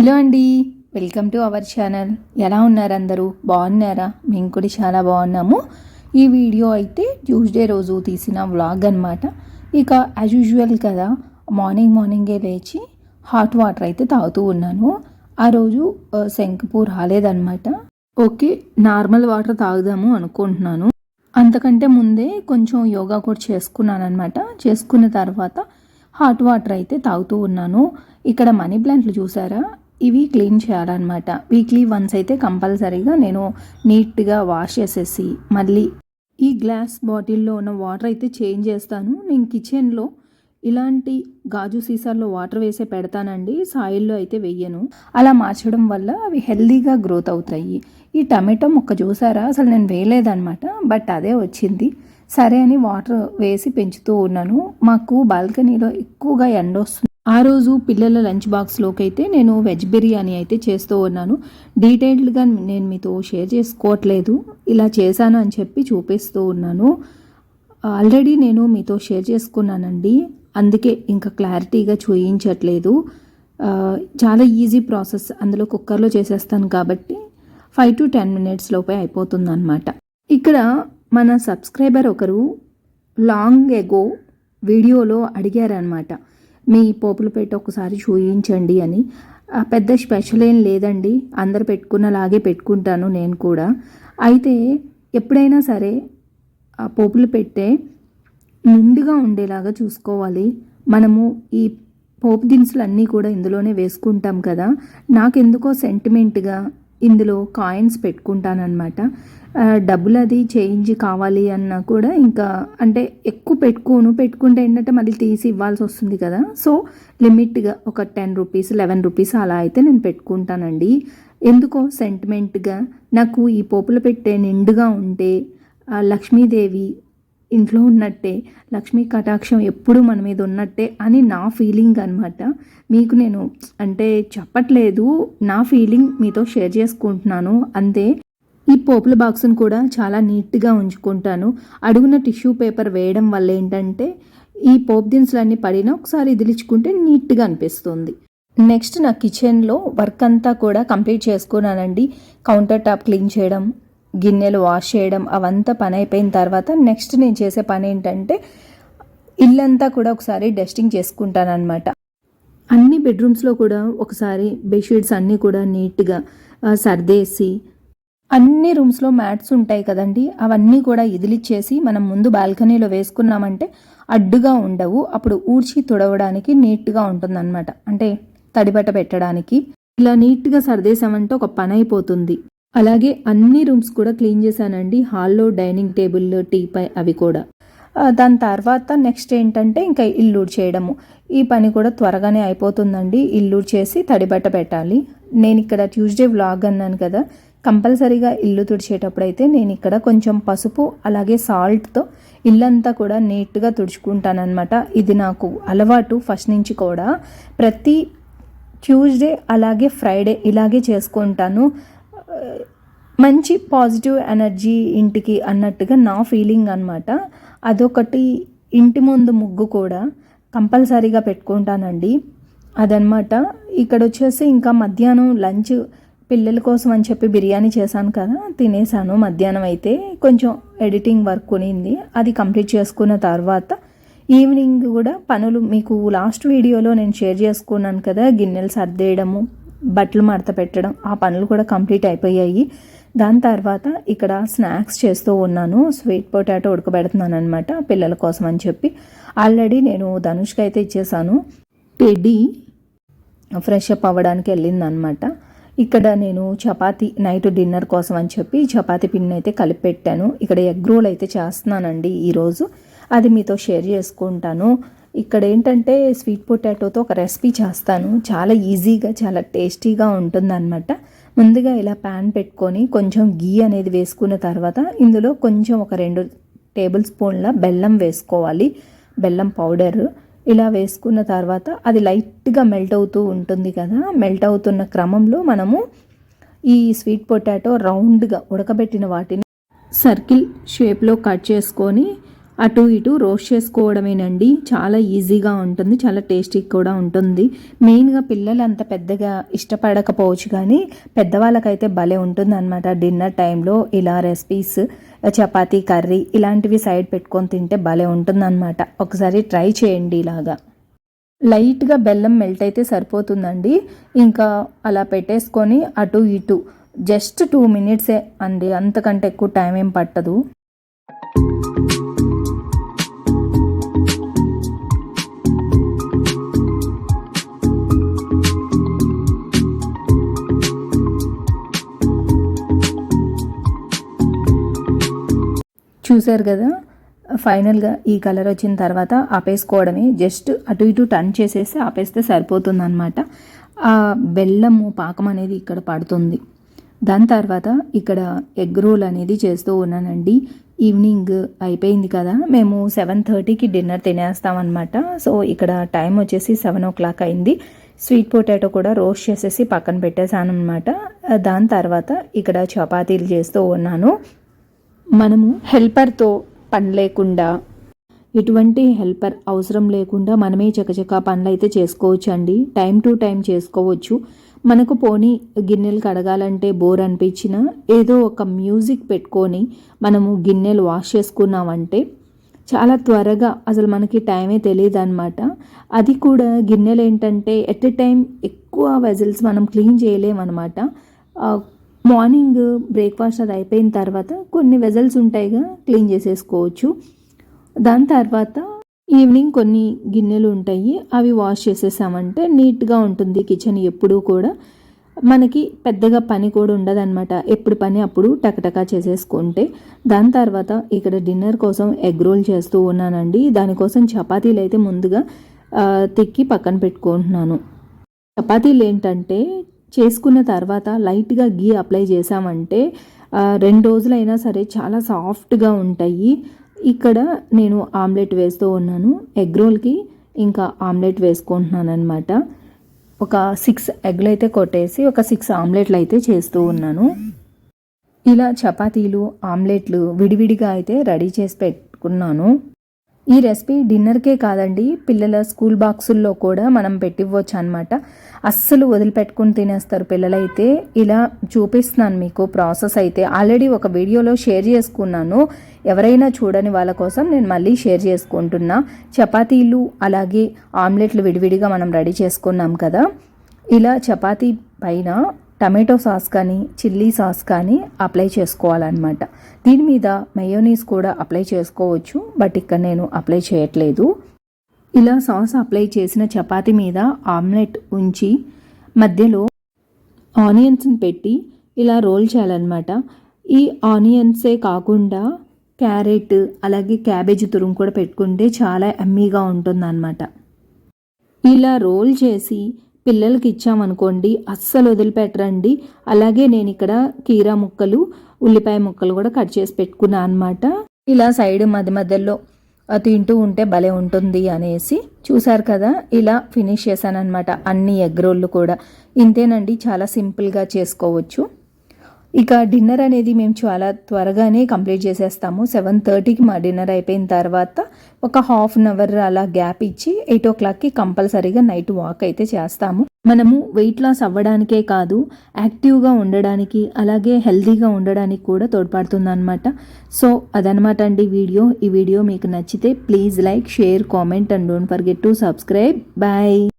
Hello అండి. Welcome to our channel. ఎలా ఉన్నారు అందరూ? బాగున్నారా? మేము కూడా చాలా బాగున్నాము. ఈ వీడియో అయితే ట్యూస్డే రోజు తీసిన వ్లాగ్ అనమాట ఇక యాజ్ యూజువల్ కదా మార్నింగ్ మార్నింగే లేచి హాట్ వాటర్ అయితే తాగుతూ ఉన్నాను. ఆ రోజు శంఖపూర్ రాలేదనమాట ఓకే నార్మల్ వాటర్ తాగుదాము అనుకుంటున్నాను. అంతకంటే ముందే కొంచెం యోగా కూడా చేసుకున్నాను అనమాట చేసుకున్న తర్వాత హాట్ వాటర్ అయితే తాగుతూ ఉన్నాను. ఇక్కడ మనీ ప్లాంట్లు చూసారా? ఇవి క్లీన్ చేయాలన్నమాట. వీక్లీ వన్స్ అయితే కంపల్సరీగా నేను నీట్గా వాష్ చేసేసి మళ్ళీ ఈ గ్లాస్ బాటిల్లో ఉన్న వాటర్ అయితే చేంజ్ చేస్తాను. నేను కిచెన్లో ఇలాంటి గాజు సీసాల్లో వాటర్ వేసే పెడతానండి. సాయిల్లో అయితే వెయ్యను అలా మార్చడం వల్ల అవి హెల్దీగా గ్రోత్ అవుతాయి. ఈ టమాటో మొక్క చూసారా? అసలు నేను వేయలేదనమాట బట్ అదే వచ్చింది. సరే అని వాటర్ వేసి పెంచుతూ ఉన్నాను. మాకు బాల్కనీలో ఎక్కువగా ఎండ వస్తుంది. ఆ రోజు పిల్లల లంచ్ బాక్స్లోకి అయితే నేను వెజ్ బిర్యానీ అయితే చేస్తూ ఉన్నాను. డీటెయిల్డ్గా నేను మీతో షేర్ చేసుకోవట్లేదు. ఇలా చేశాను అని చెప్పి చూపిస్తూ ఉన్నాను. ఆల్రెడీ నేను మీతో షేర్ చేసుకున్నానండి. అందుకే ఇంకా క్లారిటీగా చూయించట్లేదు. చాలా ఈజీ ప్రాసెస్. అందులో కుక్కర్లో చేసేస్తాను కాబట్టి ఫైవ్ టు టెన్ మినిట్స్ లోపే అయిపోతుంది అనమాట ఇక్కడ మన సబ్స్క్రైబర్ ఒకరు లాంగ్ ఎగో వీడియోలో అడిగారనమాట మీ పోపులు పెట్టి ఒకసారి చూయించండి అని. పెద్ద స్పెషల్ ఏం లేదండి. అందరు పెట్టుకున్నలాగే పెట్టుకుంటాను నేను కూడా. అయితే ఎప్పుడైనా సరే ఆ పోపులు పెట్టే నిండుగా ఉండేలాగా చూసుకోవాలి. మనము ఈ పోపు దినుసులు అన్నీ కూడా ఇందులోనే వేసుకుంటాం కదా. నాకెందుకో సెంటిమెంట్గా ఇందులో కాయిన్స్ పెట్టుకుంటానమాట డబ్బులు అది చేంజ్ కావాలి అన్నా కూడా ఇంకా అంటే ఎక్కువ పెట్టుకోను. పెట్టుకుంటే ఏంటంటే మళ్ళీ తీసి ఇవ్వాల్సి వస్తుంది కదా. సో లిమిట్గా ఒక టెన్ రూపీస్ లెవెన్ రూపీస్ అలా అయితే నేను పెట్టుకుంటానండి. ఎందుకో సెంటిమెంట్గా నాకు ఈ పోపులు పెట్టే నిండుగా ఉంటే లక్ష్మీదేవి ఇంట్లో ఉన్నట్టే లక్ష్మీ కటాక్షం ఎప్పుడు మన మీద ఉన్నట్టే అని నా ఫీలింగ్ అనమాట మీకు నేను అంటే చెప్పట్లేదు నా ఫీలింగ్ మీతో షేర్ చేసుకుంటున్నాను. అంతే. ఈ పోపుల బాక్స్ని కూడా చాలా నీట్గా ఉంచుకుంటాను. అడుగున టిష్యూ పేపర్ వేయడం వల్ల ఏంటంటే ఈ పోపు దినుసులన్నీ పడినా ఒకసారి ఇదిలించుకుంటే నీట్గా అనిపిస్తుంది. నెక్స్ట్ నా కిచెన్లో వర్క్ అంతా కూడా కంప్లీట్ చేసుకున్నానండి. కౌంటర్ టాప్ క్లీన్ చేయడం గిన్నెలు వాష్ చేయడం అవంతా పని అయిపోయిన తర్వాత నెక్స్ట్ నేను చేసే పని ఏంటంటే ఇల్లంతా కూడా ఒకసారి డస్టింగ్ చేసుకుంటాను అన్ని బెడ్రూమ్స్లో కూడా ఒకసారి బెడ్షీట్స్ అన్నీ కూడా నీట్గా సర్దేసి అన్ని రూమ్స్లో మ్యాట్స్ ఉంటాయి కదండి అవన్నీ కూడా ఇదిలిచ్చేసి మనం ముందు బాల్కనీలో వేసుకున్నామంటే అడ్డుగా ఉండవు అప్పుడు ఊడ్చి తుడవడానికి నీట్గా ఉంటుందన్నమాట. అంటే తడిబట్ట పెట్టడానికి. ఇలా నీట్గా సర్దేశామంటే ఒక పని అయిపోతుంది అలాగే అన్ని రూమ్స్ కూడా క్లీన్ చేశానండి. హాల్లో డైనింగ్ టేబుల్ టీపై అవి కూడా. దాని తర్వాత నెక్స్ట్ ఏంటంటే ఇంకా ఇల్లుడు చేయడము. ఈ పని కూడా త్వరగానే అయిపోతుందండి. ఇల్లుడు చేసి తడిబట్ట పెట్టాలి. నేను ఇక్కడ ట్యూస్డే వ్లాగ్ అన్నాను కదా. కంపల్సరీగా ఇల్లు తుడిచేటప్పుడు అయితే నేను ఇక్కడ కొంచెం పసుపు అలాగే సాల్ట్తో ఇల్లంతా కూడా నీట్గా తుడుచుకుంటానమాట ఇది నాకు అలవాటు ఫస్ట్ నుంచి కూడా. ప్రతి ట్యూస్డే అలాగే ఫ్రైడే ఇలాగే చేసుకుంటాను. మంచి పాజిటివ్ ఎనర్జీ ఇంటికి అన్నట్టుగా నా ఫీలింగ్ అనమాట అదొకటి ఇంటి ముందు ముగ్గు కూడా కంపల్సరీగా పెట్టుకుంటానండి. అదనమాట ఇక్కడ వచ్చేసి ఇంకా మధ్యాహ్నం లంచ్ పిల్లల కోసం అని చెప్పి బిర్యానీ చేశాను కదా తినేసాను మధ్యాహ్నం అయితే. కొంచెం ఎడిటింగ్ వర్క్ ఉనింది అది కంప్లీట్ చేసుకున్న తర్వాత ఈవినింగ్ కూడా పనులు మీకు లాస్ట్ వీడియోలో నేను షేర్ చేసుకున్నాను కదా గిన్నెలు సర్దేయడము బట్టలు మడత పెట్టడం ఆ పనులు కూడా కంప్లీట్ అయిపోయాయి. దాని తర్వాత ఇక్కడ స్నాక్స్ చేస్తూ ఉన్నాను. స్వీట్ పొటాటో ఉడకబెడుతున్నాను అనమాట పిల్లల కోసం అని చెప్పి. ఆల్రెడీ నేను ధనుష్కి అయితే ఇచ్చేసాను. టెడ్డీ ఫ్రెష్ అప్ అవ్వడానికి వెళ్ళింది అనమాట ఇక్కడ నేను చపాతి నైట్ డిన్నర్ కోసం అని చెప్పి చపాతి పిండిని అయితే కలిపి పెట్టాను ఇక్కడ ఎగ్ రోల్ అయితే చేస్తున్నానండి ఈరోజు. అది మీతో షేర్ చేసుకుంటాను. ఇక్కడ ఏంటంటే స్వీట్ పొటాటోతో ఒక రెసిపీ చేస్తాను. చాలా ఈజీగా చాలా టేస్టీగా ఉంటుందన్నమాట. ముందుగా ఇలా ప్యాన్ పెట్టుకొని కొంచెం గీ అనేది వేసుకున్న తర్వాత ఇందులో కొంచెం ఒక రెండు టేబుల్ స్పూన్ల బెల్లం వేసుకోవాలి. బెల్లం పౌడర్ ఇలా వేసుకున్న తర్వాత అది లైట్గా మెల్ట్ అవుతూ ఉంటుంది కదా. మెల్ట్ అవుతున్న క్రమంలో మనము ఈ స్వీట్ పొటాటో రౌండ్గా ఉడకబెట్టిన వాటిని సర్కిల్ షేప్లో కట్ చేసుకొని అటు ఇటు రోస్ట్ చేసుకోవడమేనండి. చాలా ఈజీగా ఉంటుంది చాలా టేస్టీ కూడా ఉంటుంది. మెయిన్గా పిల్లలు అంత పెద్దగా ఇష్టపడకపోవచ్చు కానీ పెద్దవాళ్ళకైతే భలే ఉంటుంది అనమాట డిన్నర్ టైంలో ఇలా రెసిపీస్ చపాతీ కర్రీ ఇలాంటివి సైడ్ పెట్టుకొని తింటే భలే ఉంటుందన్నమాట. ఒకసారి ట్రై చేయండి ఇలాగా. లైట్గా బెల్లం మెల్ట్ అయితే సరిపోతుందండి. ఇంకా అలా పెట్టేసుకొని అటు ఇటు జస్ట్ టూ మినిట్సే అండి అంతకంటే ఎక్కువ టైం ఏం పట్టదు. చూసారు కదా ఫైనల్గా ఈ కలర్ వచ్చిన తర్వాత ఆపేసుకోవడమే. జస్ట్ అటు ఇటు టర్న్ చేసేసి ఆపేస్తే సరిపోతుంది అనమాట ఆ బెల్లము పాకం అనేది ఇక్కడ పడుతుంది. దాని తర్వాత ఇక్కడ ఎగ్ రోల్ అనేది చేస్తూ ఉన్నానండి. ఈవినింగ్ అయిపోయింది కదా మేము సెవెన్ థర్టీకి డిన్నర్ తినేస్తామన్నమాట. సో ఇక్కడ టైం వచ్చేసి సెవెన్ ఓ క్లాక్ అయింది. స్వీట్ పొటాటో కూడా రోస్ట్ చేసేసి పక్కన పెట్టేశాను అనమాట దాని తర్వాత ఇక్కడ చపాతీలు చేస్తూ ఉన్నాను. మనము హెల్పర్తో పని లేకుండా ఎటువంటి హెల్పర్ అవసరం లేకుండా మనమే చకచక పనులు అయితే చేసుకోవచ్చు అండి టైం టు టైం చేసుకోవచ్చు. మనకు పోనీ గిన్నెలు కడగాలంటే బోర్ అనిపించిన ఏదో ఒక మ్యూజిక్ పెట్టుకొని మనము గిన్నెలు వాష్ చేసుకున్నామంటే చాలా త్వరగా అసలు మనకి టైమే తెలియదు అనమాట అది కూడా గిన్నెలు ఏంటంటే ఎట్ ఎ టైం ఎక్కువ వెజల్స్ మనం క్లీన్ చేయలేమన్నమాట. మార్నింగ్ బ్రేక్ఫాస్ట్ అది అయిపోయిన తర్వాత కొన్ని వెజల్స్ ఉంటాయిగా క్లీన్ చేసేసుకోవచ్చు. దాని తర్వాత ఈవినింగ్ కొన్ని గిన్నెలు ఉంటాయి అవి వాష్ చేసేసామంటే నీట్గా ఉంటుంది కిచెన్ ఎప్పుడూ కూడా. మనకి పెద్దగా పని కూడా ఉండదన్నమాట. ఎప్పుడు పని అప్పుడు టకటకా చేసేసుకుంటే. దాని తర్వాత ఇక్కడ డిన్నర్ కోసం ఎగ్ రోల్ చేస్తూ ఉన్నానండి. దానికోసం చపాతీలు అయితే ముందుగా తిక్కి పక్కన పెట్టుకుంటున్నాను. చపాతీలు ఏంటంటే చేసుకున్న తర్వాత లైట్గా గీ అప్లై చేసామంటే రెండు రోజులైనా సరే చాలా సాఫ్ట్గా ఉంటాయి. ఇక్కడ నేను ఆమ్లెట్ వేస్తూ ఉన్నాను. ఎగ్ రోల్కి ఇంకా ఆమ్లెట్ వేసుకుంటున్నాను అనమాట ఒక సిక్స్ ఎగ్లు అయితే కొట్టేసి ఒక సిక్స్ ఆమ్లెట్లు అయితే చేస్తూ ఉన్నాను. ఇలా చపాతీలు ఆమ్లెట్లు విడివిడిగా అయితే రెడీ చేసి పెట్టుకున్నాను. ఈ రెసిపీ డిన్నర్కే కాదండి పిల్లల స్కూల్ బాక్సుల్లో కూడా మనం పెట్టివ్వచ్చు అనమాట అస్సలు వదిలిపెట్టుకుని తినేస్తారు పిల్లలైతే. ఇలా చూపిస్తున్నాను మీకు ప్రాసెస్ అయితే. ఆల్రెడీ ఒక వీడియోలో షేర్ చేసుకున్నాను. ఎవరైనా చూడని వాళ్ళ కోసం నేను మళ్ళీ షేర్ చేసుకుంటున్నా. చపాతీలు అలాగే ఆమ్లెట్లు విడివిడిగా మనం రెడీ చేసుకున్నాం కదా. ఇలా చపాతీ పైన టమాటో సాస్ కానీ చిల్లీ సాస్ కానీ అప్లై చేసుకోవాలన్నమాట. దీని మీద మయోనీస్ కూడా అప్లై చేసుకోవచ్చు బట్ ఇక్కడ నేను అప్లై చేయట్లేదు. ఇలా సాస్ అప్లై చేసిన చపాతీ మీద ఆమ్లెట్ ఉంచి మధ్యలో ఆనియన్స్ని పెట్టి ఇలా రోల్ చేయాలన్నమాట. ఈ ఆనియన్సే కాకుండా క్యారెట్ అలాగే క్యాబేజీ తురుము కూడా పెట్టుకుంటే చాలా ఎమ్మీగా ఉంటుందన్నమాట. ఇలా రోల్ చేసి పిల్లలకి ఇచ్చామనుకోండి అస్సలు వదిలిపెట్టరండి. అలాగే నేను ఇక్కడ కీరా ముక్కలు ఉల్లిపాయ ముక్కలు కూడా కట్ చేసి పెట్టుకున్నా అనమాట ఇలా సైడ్ మధ్య మధ్యలో తింటూ ఉంటే భలే ఉంటుంది అనేసి చూసారు కదా ఇలా ఫినిష్ చేశానమాట అన్ని ఎగ్ రోళ్ళు కూడా. ఇంతేనండి చాలా సింపుల్గా చేసుకోవచ్చు. ఇక డిన్నర్ అనేది మేము చాలా త్వరగానే కంప్లీట్ చేసేస్తాము. సెవెన్ థర్టీకి మా డిన్నర్ అయిపోయిన తర్వాత ఒక హాఫ్ అన్ అవర్ అలా గ్యాప్ ఇచ్చి ఎయిట్ ఓ క్లాక్కి కంపల్సరీగా నైట్ వాక్ అయితే చేస్తాము. మనము వెయిట్ లాస్ అవ్వడానికే కాదు యాక్టివ్గా ఉండడానికి అలాగే హెల్దీగా ఉండడానికి కూడా తోడ్పడుతుందన్నమాట. సో అదనమాట అండి వీడియో. ఈ వీడియో మీకు నచ్చితే please like share comment and don't forget to subscribe. Bye!